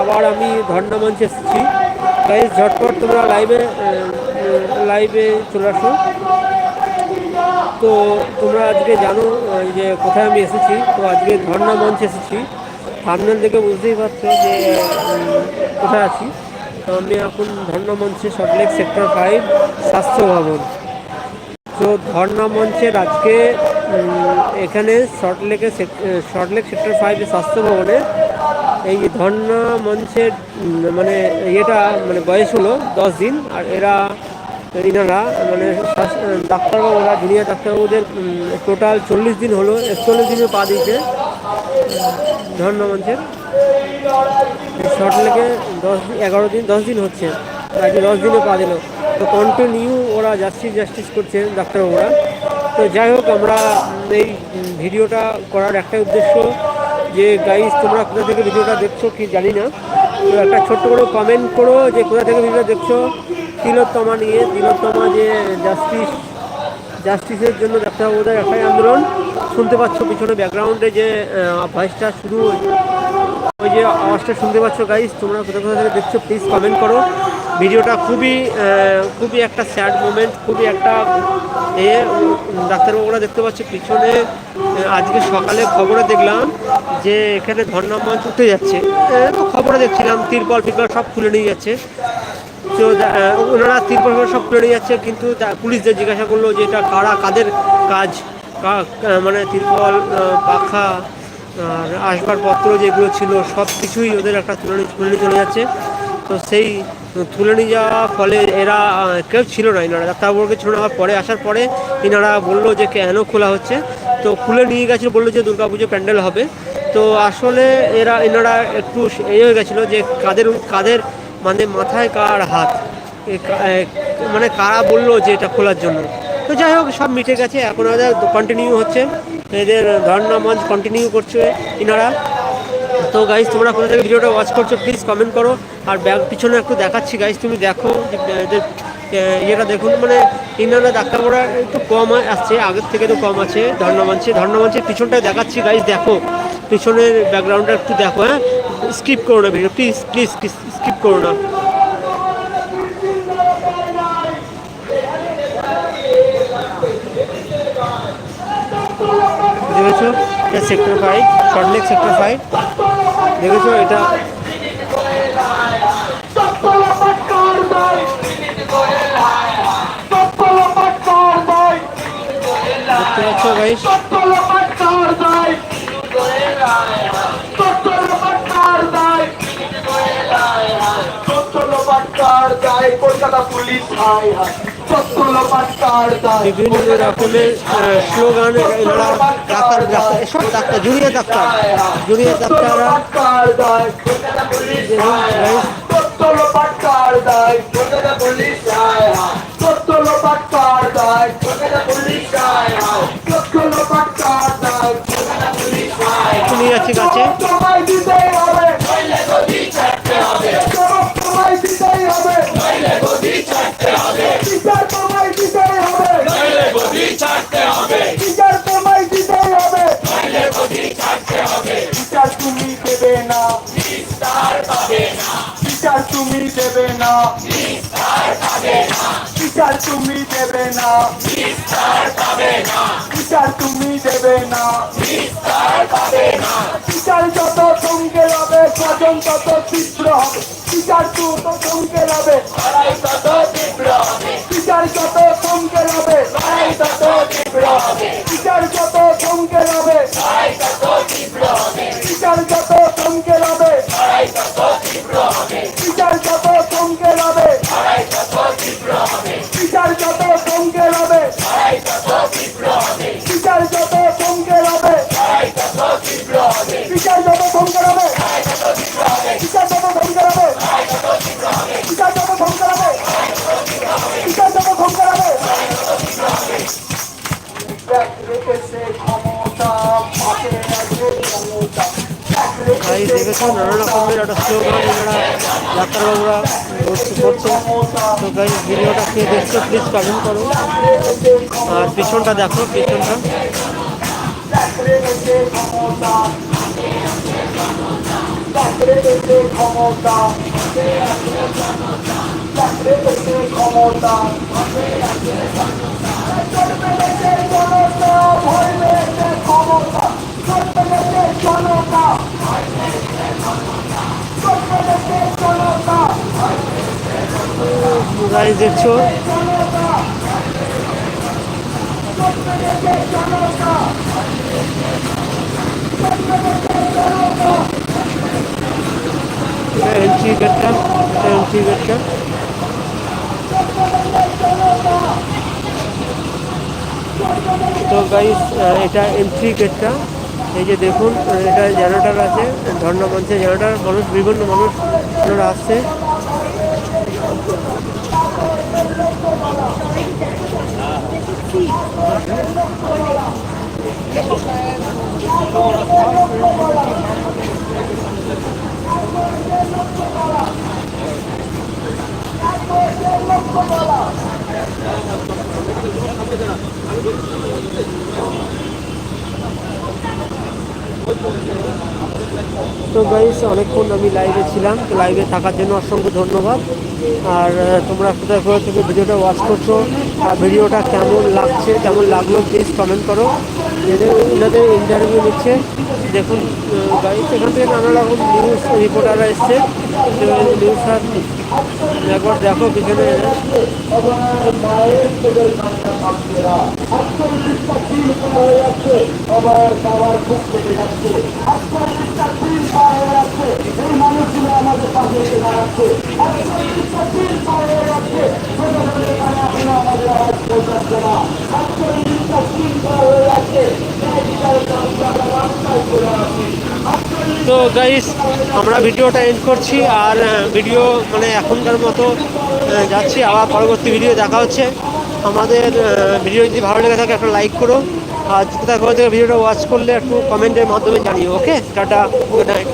আবার আমি ধর্ণা মঞ্চে এসেছি। গাইজ ঝটপট তোমরা লাইভে লাইভে চলে আসো। তো তোমরা আজকে জানো যে কোথায় আমি এসেছি। তো আজকে ধর্ণা মঞ্চে এসেছি। সামনের দিকে বুঝতেই পারছ যে কোথায় আছি। তো আমি এখন ধর্ণা মঞ্চে সল্টলেক সেক্টর ফাইভ স্বাস্থ্য ভবন। তো ধর্ণা মঞ্চের আজকে এখানে সল্টলেকে সল্টলেক সেক্টর ফাইভে স্বাস্থ্য ভবনে এই ধর্ণা মঞ্চের মানে ইয়েটা মানে বয়স হলো দশ দিন, আর এরা, ইনারা মানে ডাক্তারবাবুরা জুনিয়র ডাক্তারবাবুদের টোটাল চল্লিশ দিন হলো, একচল্লিশ দিনে পা দিয়েছে ধর্ণা মঞ্চের শর্ট লেগে দশ, এগারো দিন, দশ দিন হচ্ছে আজকে দশ দিনে পা দিল। তো কন্টিনিউ ওরা জাস্টিস জাস্টিস করছে ডাক্তারবাবুরা। তো যাই হোক, আমরা এই ভিডিওটা করার একটাই উদ্দেশ্য যে গাইজ তোমরা কোথা থেকে ভিডিওটা দেখছ কি জানি না। তো একটা ছোট্ট করে কমেন্ট করো যে, কোথা থেকে ভিডিও দেখছ। তিলোত্তমা নিয়ে, তিলোত্তমা যে জাস্টিস জাস্টিসের জন্য ডাক্তারবাবুদের একটাই আন্দোলন। শুনতে পাচ্ছ পিছনে ব্যাকগ্রাউন্ডে যে ভয়েসটা শুরু ওই যে আওয়াজটা শুনতে পাচ্ছ গাইজ তোমরা কোথাও কোথা থেকে দেখছ প্লিজ কমেন্ট করো। ভিডিওটা খুবই খুবই একটা স্যাড মোমেন্ট খুবই একটা এ ডাক্তারবাবুরা দেখতে পাচ্ছ পিছনে আজকে সকালে খবরে দেখলাম যে এখানে ধর্ণা মঞ্চ উঠে যাচ্ছে তো খবরে দেখছিলাম, তিরপল ফিরপল সব খুলে নিয়ে যাচ্ছে। তো ওনারা তিরপল সব খুলে নিয়ে যাচ্ছে, কিন্তু পুলিশদের জিজ্ঞাসা করল যে এটা কারা, কাদের কাজ? মানে তিরপল পাখা, আর আসবাবপত্র যেগুলো ছিল সব কিছুই ওদের একটা তুলে চলে যাচ্ছে। তো সেই তুলে নিয়ে যাওয়ার ফলে এরা কেউ ছিল না এনারা ডাক্তারবাবুকে ছিল না, পরে আসার পরে এনারা বলল যে কেন খোলা হচ্ছে? তো খুলে নিয়ে গেছিল, বলল যে দুর্গাপুজো প্যান্ডেল হবে। তো আসলে এরা এনারা একটু এই হয়ে গেছিল যে কাদের কাদের মানে মাথায় কার হাত? এ এ মানে কারা বলল যে এটা খোলার জন্য? তো যাই হোক, সব মিটে গেছে। এখন ওদের কন্টিনিউ হচ্ছে। এদের ধর্ণা মঞ্চ কন্টিনিউ করছে ইনারা। তো গাইজ তোমরা কোথা থেকে ভিডিওটা ওয়াচ করছ প্লিজ কমেন্ট করো। আর ব্যাগ পিছনে একটু দেখাচ্ছি গাইজ তুমি দেখো ইয়েটা দেখুন মানে ইনারা ডাক্তারবাবুরা একটু কম আসছে, আগের থেকে তো কম আছে ধর্ণা মঞ্চে ধর্ণা মঞ্চের পিছনটা দেখাচ্ছি গাইজ দেখো। পিছনের ব্যাকগ্রাউন্ডটা একটু দেখো হ্যাঁ? স্কিপ করো না ভিডিও প্লিজ প্লিজ স্কিপ করো না। Sector five Salt Lake sector five দেখেছ এটা কলকাতা পুলিশ হাই হাই। বিভিন্ন রকমের স্লোগান এনারা ডাক্তার ডাক্তার জুড়িয়ে ডাক্তার জুড়িয়ে ডাক্তাররা নিয়ে যাচ্ছে বিচার তুমি দেবে না। বিচার তুমি দেবে না। বিচার তুমি দেবে না। বিচার তুমি দেবে না। বিচার যত চমকে যাবে স্বজন তত তীব্র হবে। বিচার তত চমকে যাবে বিচার যত গাই দেখেছ নানা রকমের একটা এনারা ডাক্তারবাবুরা তো গাই ভিডিওটা কে প্লিজ কমেন্ট করো। আর পিছনটা দেখো, পিছনটা। ক্ষমতা ক্ষমতা গাইজ দেখছ এন্ট্রি গেটটা এন্ট্রি গেটটা তো গাইস এটা এন্ট্রি গেটটা এই যে দেখুন, এটা জেনারেটার আছে ঝর্ণা মঞ্চে জেনারেটার মানুষ, বিভিন্ন মানুষ আসছে। তো গাইস অনেকক্ষণ আমি লাইভে ছিলাম, তো লাইভে থাকার জন্য অসংখ্য ধন্যবাদ। আর তোমরা কোথায় কোথা থেকে ভিডিওটা ওয়াচ করছ, আর ভিডিওটা কেমন লাগছে, কেমন লাগল প্লিজ কমেন্ট করো। এদের, এনাদের ইন্টারভিউ নিচ্ছে। দেখুন গাইস এখান থেকে নানা রকম নিউজ রিপোর্টাররা এসছে। নিউজ একবার দেখো, পিছনে হয়ে যাচ্ছে বাবার কেটে যাচ্ছে। হয়ে যাচ্ছে এই মানুষগুলো আমাদের পাশে এসে দাঁড়াচ্ছে। হয়ে যাচ্ছে এখনও আমাদের আওয়াজ পৌঁছাচ্ছে না। আত্মবিশ্বাস হয়ে যাচ্ছে তো গাইস আমরা ভিডিওটা এন্ড করছি। আর ভিডিও মানে এখনকার মতো যাচ্ছি। আবার পরবর্তী ভিডিও দেখা হচ্ছে। আমাদের ভিডিও যদি ভালো লেগে থাকে একটা লাইক করো। আর যদি তার ঘর থেকে ভিডিওটা ওয়াচ করলে একটু কমেন্টের মাধ্যমে জানিও ওকে টাটা গুড নাইট